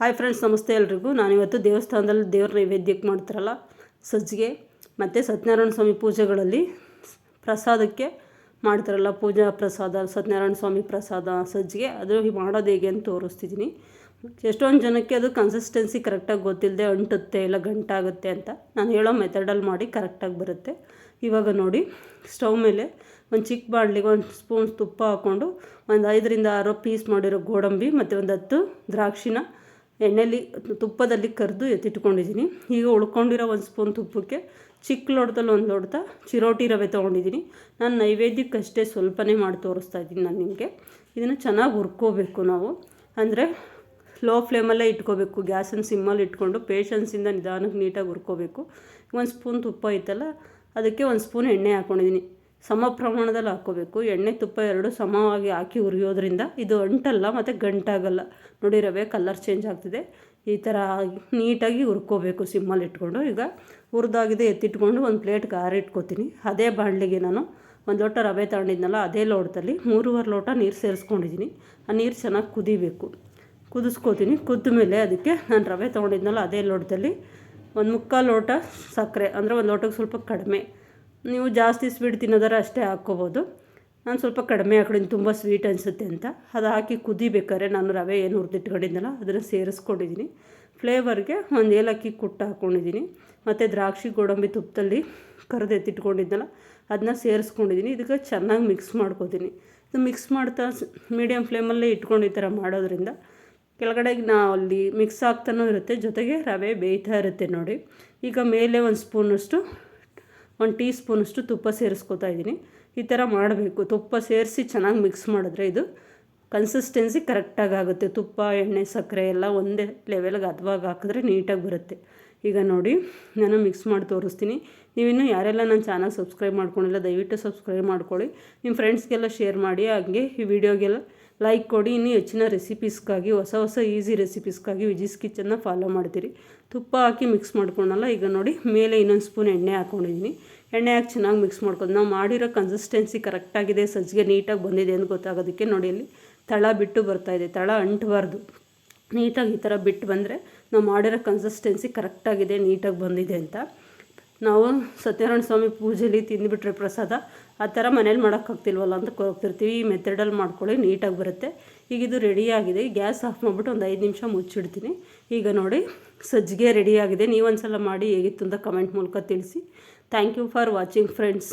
Hi friends ನಮಸ್ತೆ ಎಲ್ರಿಗೂ. ನಾನಿವತ್ತು ದೇವಸ್ಥಾನದಲ್ಲಿ ದೇವ್ರ ನೈವೇದ್ಯಕ್ಕೆ ಮಾಡ್ತಾರಲ್ಲ, ಸಜ್ಜಿಗೆ, ಮತ್ತು ಸತ್ಯನಾರಾಯಣ ಸ್ವಾಮಿ ಪೂಜೆಗಳಲ್ಲಿ ಪ್ರಸಾದಕ್ಕೆ ಮಾಡ್ತಾರಲ್ಲ, ಪೂಜಾ ಪ್ರಸಾದ, ಸತ್ಯನಾರಾಯಣ ಸ್ವಾಮಿ ಪ್ರಸಾದ, ಸಜ್ಜಿಗೆ. ಅದು ಮಾಡೋದು ಹೇಗೆ ಅಂತ ತೋರಿಸ್ತಿದ್ದೀನಿ. ಎಷ್ಟೊಂದು ಜನಕ್ಕೆ ಅದು ಕನ್ಸಿಸ್ಟೆನ್ಸಿ ಕರೆಕ್ಟಾಗಿ ಗೊತ್ತಿಲ್ಲದೆ ಅಂಟುತ್ತೆ, ಇಲ್ಲ ಗಂಟಾಗುತ್ತೆ ಅಂತ. ನಾನು ಹೇಳೋ ಮೆಥಡಲ್ಲಿ ಮಾಡಿ ಕರೆಕ್ಟಾಗಿ ಬರುತ್ತೆ. ಇವಾಗ ನೋಡಿ ಸ್ಟವ್ ಮೇಲೆ ಒಂದು ಚಿಕ್ಕ ಬಾಣಲಿಗೆ ಒಂದು ಸ್ಪೂನ್ ತುಪ್ಪ ಹಾಕ್ಕೊಂಡು ಒಂದು ಐದರಿಂದ ಆರು ಪೀಸ್ ಮಾಡಿರೋ ಗೋಡಂಬಿ, ಮತ್ತು ಒಂದು ಹತ್ತು ದ್ರಾಕ್ಷಿನ ಎಣ್ಣೆಲಿ ತುಪ್ಪದಲ್ಲಿ ಕರೆದು ಎತ್ತಿಟ್ಕೊಂಡಿದ್ದೀನಿ. ಈಗ ಉಳ್ಕೊಂಡಿರೋ ಒಂದು ಸ್ಪೂನ್ ತುಪ್ಪಕ್ಕೆ ಚಿಕ್ಕ ಲೋಟದಲ್ಲಿ ಒಂದು ಲೋಟ ಚಿರೋಟಿ ರವೆ ತೊಗೊಂಡಿದ್ದೀನಿ. ನಾನು ನೈವೇದ್ಯಕ್ಕಷ್ಟೇ ಸ್ವಲ್ಪನೇ ಮಾಡಿ ತೋರಿಸ್ತಾ ಇದ್ದೀನಿ ನಾನು ನಿಮಗೆ. ಇದನ್ನು ಚೆನ್ನಾಗಿ ಹುರ್ಕೋಬೇಕು ನಾವು. ಅಂದರೆ ಲೋ ಫ್ಲೇಮಲ್ಲೇ ಇಟ್ಕೋಬೇಕು. ಗ್ಯಾಸನ್ನು ಸಿಮ್ಮಲ್ಲಿ ಇಟ್ಕೊಂಡು ಪೇಷನ್ಸಿಂದ ನಿಧಾನಕ್ಕೆ ನೀಟಾಗಿ ಹುರ್ಕೋಬೇಕು. ಒಂದು ಸ್ಪೂನ್ ತುಪ್ಪ ಐತಲ್ಲ, ಅದಕ್ಕೆ ಒಂದು ಸ್ಪೂನ್ ಎಣ್ಣೆ ಹಾಕ್ಕೊಂಡಿದ್ದೀನಿ ಸಮ ಪ್ರಮಾಣದಲ್ಲಿ ಹಾಕ್ಕೋಬೇಕು ಎಣ್ಣೆ ತುಪ್ಪ ಎರಡು ಸಮವಾಗಿ ಹಾಕಿ ಉರಿಯೋದ್ರಿಂದ ಇದು ಅಂಟಲ್ಲ, ಮತ್ತು ಗಂಟಾಗಲ್ಲ. ನೋಡಿ ರವೆ ಕಲರ್ ಚೇಂಜ್ ಆಗ್ತಿದೆ. ಈ ಥರ ನೀಟಾಗಿ ಹುರ್ಕೋಬೇಕು ಸಿಮ್ಮಲ್ಲಿ ಇಟ್ಕೊಂಡು. ಈಗ ಹುರಿದಾಗಿದೆ, ಎತ್ತಿಟ್ಕೊಂಡು ಒಂದು ಪ್ಲೇಟ್ ಪ್ಲೇಟ್ಗೆ ಇಟ್ಕೋತೀನಿ. ಅದೇ ಬಾಣಲಿಗೆ ನಾನು ಒಂದು ಲೋಟ ರವೆ ತಗೊಂಡಿದ್ನಲ್ಲ, ಅದೇ ಲೋಟದಲ್ಲಿ ಮೂರುವರೆ ಲೋಟ ನೀರು ಸೇರಿಸ್ಕೊಂಡಿದ್ದೀನಿ ಆ ನೀರು ಚೆನ್ನಾಗಿ ಕುದಿಬೇಕು. ಕುದಿಸ್ಕೋತೀನಿ. ಕುದ್ದ ಮೇಲೆ ಅದಕ್ಕೆ ನಾನು ರವೆ ತೊಗೊಂಡಿದ್ನಲ್ಲ, ಅದೇ ಲೋಟದಲ್ಲಿ ಒಂದು ಮುಕ್ಕಾಲು ಲೋಟ ಸಕ್ಕರೆ, ಅಂದರೆ ಒಂದು ಲೋಟಕ್ಕೆ ಸ್ವಲ್ಪ ಕಡಿಮೆ. ನೀವು ಜಾಸ್ತಿ ಸ್ವೀಟ್ ತಿನ್ನೋದಾರ ಅಷ್ಟೇ ಹಾಕ್ಕೋಬೋದು. ನಾನು ಸ್ವಲ್ಪ ಕಡಿಮೆ ಹಾಕೊಂಡಿದ್ದೀನಿ ತುಂಬ ಸ್ವೀಟ್ ಅನಿಸುತ್ತೆ ಅಂತ. ಅದು ಹಾಕಿ ಕುದಿಬೇಕಾದ್ರೆ ನಾನು ರವೆ ಏನು ಹುರಿದಿಟ್ಕೊಂಡಿದ್ದೆನಲ್ಲ ಅದನ್ನು ಸೇರಿಸ್ಕೊಂಡಿದ್ದೀನಿ. ಫ್ಲೇವರ್ಗೆ ಒಂದು ಏಲಕ್ಕಿ ಕುಟ್ಟು ಹಾಕ್ಕೊಂಡಿದ್ದೀನಿ ಮತ್ತು ದ್ರಾಕ್ಷಿ ಗೋಡಂಬಿ ತುಪ್ಪದಲ್ಲಿ ಕರೆದು ಎತ್ತಿಟ್ಕೊಂಡಿದ್ದೆನಲ್ಲ ಅದನ್ನ ಸೇರಿಸ್ಕೊಂಡಿದ್ದೀನಿ. ಇದಕ್ಕೆ ಚೆನ್ನಾಗಿ ಮಿಕ್ಸ್ ಮಾಡ್ಕೋತೀನಿ. ಇದು ಮಿಕ್ಸ್ ಮಾಡ್ತಾ ಮೀಡಿಯಮ್ ಫ್ಲೇಮಲ್ಲೇ ಇಟ್ಕೊಂಡು ಈ ಥರ ಮಾಡೋದ್ರಿಂದ ಕೆಳಗಡೆ ನಾವು ಅಲ್ಲಿ ಮಿಕ್ಸ್ ಆಗ್ತಾನೂ ಇರುತ್ತೆ. ಜೊತೆಗೆ ರವೆ ಬೇಯ್ತಾ ಇರುತ್ತೆ ನೋಡಿ. ಈಗ ಮೇಲೆ ಒಂದು ಸ್ಪೂನಷ್ಟು ಒಂದು ಟೀ ಸ್ಪೂನಷ್ಟು ತುಪ್ಪ ಸೇರಿಸ್ಕೊತಾ ಇದ್ದೀನಿ. ಈ ಥರ ಮಾಡಬೇಕು. ತುಪ್ಪ ಸೇರಿಸಿ ಚೆನ್ನಾಗಿ ಮಿಕ್ಸ್ ಮಾಡಿದ್ರೆ ಇದು ಕನ್ಸಿಸ್ಟೆನ್ಸಿ ಕರೆಕ್ಟಾಗಿ ಆಗುತ್ತೆ. ತುಪ್ಪ, ಎಣ್ಣೆ, ಸಕ್ಕರೆ ಎಲ್ಲ ಒಂದೇ ಲೆವೆಲ್ಗೆ ಹದವಾಗಿ ಹಾಕಿದ್ರೆ ನೀಟಾಗಿ ಬರುತ್ತೆ. ಈಗ ನೋಡಿ, ನಾನು ಮಿಕ್ಸ್ ಮಾಡಿ ತೋರಿಸ್ತೀನಿ. ನೀವಿನ್ನು ಯಾರೆಲ್ಲ ನನ್ನ ಚಾನಲ್ ಸಬ್ಸ್ಕ್ರೈಬ್ ಮಾಡ್ಕೊಂಡಿಲ್ಲ, ದಯವಿಟ್ಟು ಸಬ್ಸ್ಕ್ರೈಬ್ ಮಾಡ್ಕೊಳ್ಳಿ. ನಿಮ್ಮ ಫ್ರೆಂಡ್ಸ್ಗೆಲ್ಲ ಶೇರ್ ಮಾಡಿ, ಹಾಗೆ ಈ ವಿಡಿಯೋಗೆಲ್ಲ ಲೈಕ್ ಕೊಡಿ, ಇನ್ನೂ ಹೆಚ್ಚಿನ ರೆಸಿಪೀಸ್ಗಾಗಿ ಹೊಸ ಹೊಸ ಈಸಿ ರೆಸಿಪೀಸ್ಗಾಗಿ ವಿಜಿಸ್ ಕಿಚನ್ನ ಫಾಲೋ ಮಾಡ್ತೀರಿ. ತುಪ್ಪ ಹಾಕಿ ಮಿಕ್ಸ್ ಮಾಡ್ಕೊಳಲ್ಲ ಈಗ ನೋಡಿ ಮೇಲೆ ಇನ್ನೊಂದು ಸ್ಪೂನ್ ಎಣ್ಣೆ ಹಾಕ್ಕೊಂಡಿದ್ದೀನಿ ಎಣ್ಣೆ ಹಾಕಿ ಚೆನ್ನಾಗಿ ಮಿಕ್ಸ್ ಮಾಡ್ಕೊಂಡು, ನಾವು ಮಾಡಿರೋ ಕನ್ಸಿಸ್ಟೆನ್ಸಿ ಕರೆಕ್ಟಾಗಿದೆ ಸಜ್ಜಿಗೆ ನೀಟಾಗಿ ಬಂದಿದೆ ಅಂತ ಗೊತ್ತಾಗೋದಕ್ಕೆ ನೋಡಿ ಅಲ್ಲಿ ತಳ ಬಿಟ್ಟು ಬರ್ತಾಯಿದೆ ತಳ ಅಂಟಬಾರ್ದು. ನೀಟಾಗಿ ಈ ಥರ ಬಿಟ್ಟು ಬಂದರೆ ನಾವು ಮಾಡಿರೋ ಕನ್ಸಿಸ್ಟೆನ್ಸಿ ಕರೆಕ್ಟಾಗಿದೆ ನೀಟಾಗಿ ಬಂದಿದೆ ಅಂತ. ನಾವು ಸತ್ಯನಾರಾಯಣ ಸ್ವಾಮಿ ಪೂಜೆಲಿ ತಿಂದುಬಿಟ್ರೆ ಪ್ರಸಾದ, ಆ ಥರ ಮನೇಲಿ ಮಾಡೋಕ್ಕಾಗ್ತಿಲ್ವಲ್ಲ ಅಂತ ಹೋಗ್ತಿರ್ತೀವಿ. ಈ ಮೆಥಡಲ್ಲಿ ಮಾಡ್ಕೊಳ್ಳಿ ನೀಟಾಗಿ ಬರುತ್ತೆ. ಈಗ ಇದು ರೆಡಿಯಾಗಿದೆ ಗ್ಯಾಸ್ ಆಫ್ ಮಾಡಿಬಿಟ್ಟು ಒಂದು ಐದು ನಿಮಿಷ ಮುಚ್ಚಿಡ್ತೀನಿ. ಈಗ ನೋಡಿ, ಸಜ್ಜಿಗೆ ರೆಡಿಯಾಗಿದೆ ನೀವೊಂದು ಸಲ ಮಾಡಿ ಹೇಗಿತ್ತು ಅಂತ ಕಮೆಂಟ್ ಮೂಲಕ ತಿಳಿಸಿ. Thank you for watching friends